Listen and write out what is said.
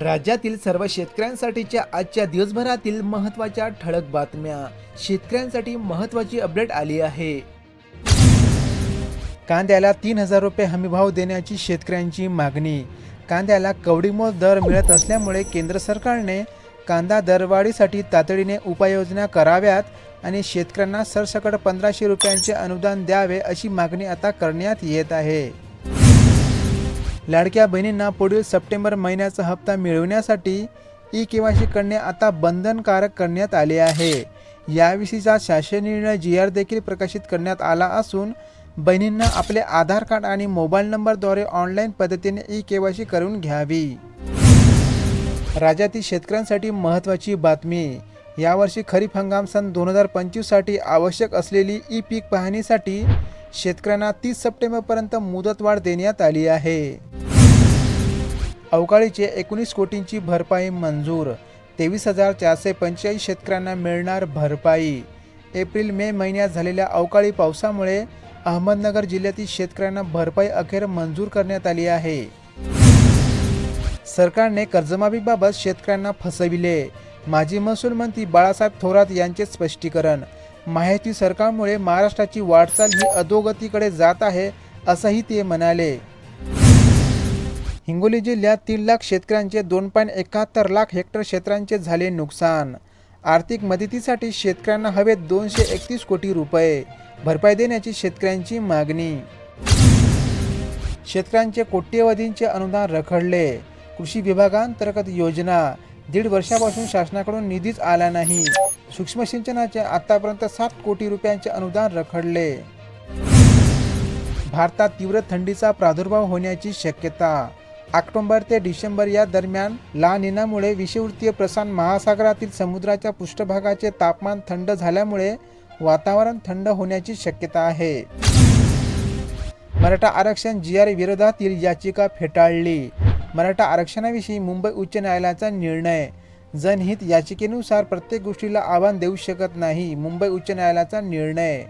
राज्यातील सर्व शेतकऱ्यांसाठीच्या आजच्या दिवसभरातील महत्त्वाच्या ठळक बातम्या. शेतकऱ्यांसाठी महत्त्वाची अपडेट आली आहे. कांद्याला तीन हजार रुपये हमीभाव देण्याची शेतकऱ्यांची मागणी. कांद्याला कवडीमोल दर मिळत असल्यामुळे केंद्र सरकारने कांदा दरवाढीसाठी तातडीने उपाययोजना कराव्यात आणि शेतकऱ्यांना सरसकट पंधराशे रुपयांचे अनुदान द्यावे अशी मागणी आता करण्यात येत आहे. लाडक्या बहिणींना पुढील सप्टेंबर महिन्याचा हप्ता मिळवण्यासाठी ई केवायसी करणे आता बंधनकारक करण्यात आले आहे. याविषयीचा शासन निर्णय जी आर देखील प्रकाशित करण्यात आला असून बहिणींना आपले आधार कार्ड आणि मोबाईल नंबरद्वारे ऑनलाईन पद्धतीने ई केवायसी करून घ्यावी. राज्यातील शेतकऱ्यांसाठी महत्त्वाची बातमी. यावर्षी खरीप हंगाम सन दोन हजार पंचवीससाठी आवश्यक असलेली ई पीक पाहणीसाठी शेतकऱ्यांना तीस सप्टेंबरपर्यंत मुदतवाढ देण्यात आली आहे. अवकाळीचे एकोणीस कोटींची भरपाई मंजूर. तेवीस हजार चारशे पंचेचाळीस शेतकऱ्यांना मिळणार भरपाई. एप्रिल मे महिन्यात झालेल्या अवकाळी पावसामुळे अहमदनगर जिल्ह्यातील शेतकऱ्यांना भरपाई अखेर मंजूर करण्यात आली आहे. सरकारने कर्जमाफीबाबत शेतकऱ्यांना फसविले. माजी महसूल मंत्री बाळासाहेब थोरात यांचे स्पष्टीकरण. माहिती सरकारमुळे महाराष्ट्राची वाटचाल ही अधोगतीकडे जात आहे असंही ते म्हणाले. हिंगोली जिल्ह्यात तीन लाख शेतकऱ्यांचे दोन पॉईंट एकाहत्तर लाख हेक्टर क्षेत्रांचे झाले नुकसान. आर्थिक मदतीसाठी शेतकऱ्यांना हवेत दोनशे एकतीस कोटी रुपये भरपाई देण्याची शेतकऱ्यांची मागणी. शेतकऱ्यांचे कोट्यवधींचे अनुदान रखडले. कृषी विभागांतर्गत योजना दीड वर्षापासून शासनाकडून निधीच आला नाही. सूक्ष्म सिंचनाचे आतापर्यंत सात कोटी रुपयांचे अनुदान रखडले. भारतात तीव्र थंडीचा प्रादुर्भाव होण्याची शक्यता. ऑक्टोबर ते डिसेंबर या दरम्यान लानिनामुळे विषुवृत्तीय प्रसान महासागरातील समुद्राच्या पृष्ठभागाचे तापमान थंड झाल्यामुळे वातावरण थंड होण्याची शक्यता आहे. मराठा आरक्षण जी आर विरोधातील याचिका फेटाळली. मराठा आरक्षणाविषयी मुंबई उच्च न्यायालयाचा निर्णय. जनहित याचिकेनुसार प्रत्येक गोष्टीला आव्हान देऊ शकत नाही मुंबई उच्च न्यायालयाचा निर्णय.